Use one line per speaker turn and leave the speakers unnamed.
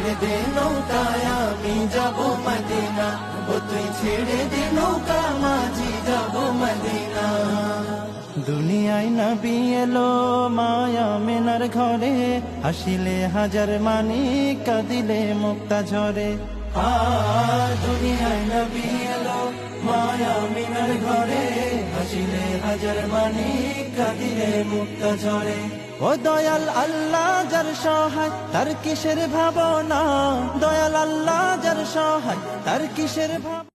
ছেড়ে দে নৌকায়, আমি যাব মদিনা। ও তুই ছেড়ে দে নৌকা, মাঝি যাব মদিনা। দুনিয়ায় নবী এলো মায়া মেনার ঘরে। হাসিলে হাজার মানি কাঁদিলে মুক্তা ঝরে। দুনিয়ায় নবী এলো মায়া মিনার ঘরে। হাসিলে হাজার মানে কাঁদিলে মুক্তা ঝরে ও দয়াল আল্লাহ, যার সহায়, তার কিসের ভাবনা? দয়াল আল্লাহ, যার সহায়, তার কিসের ভাব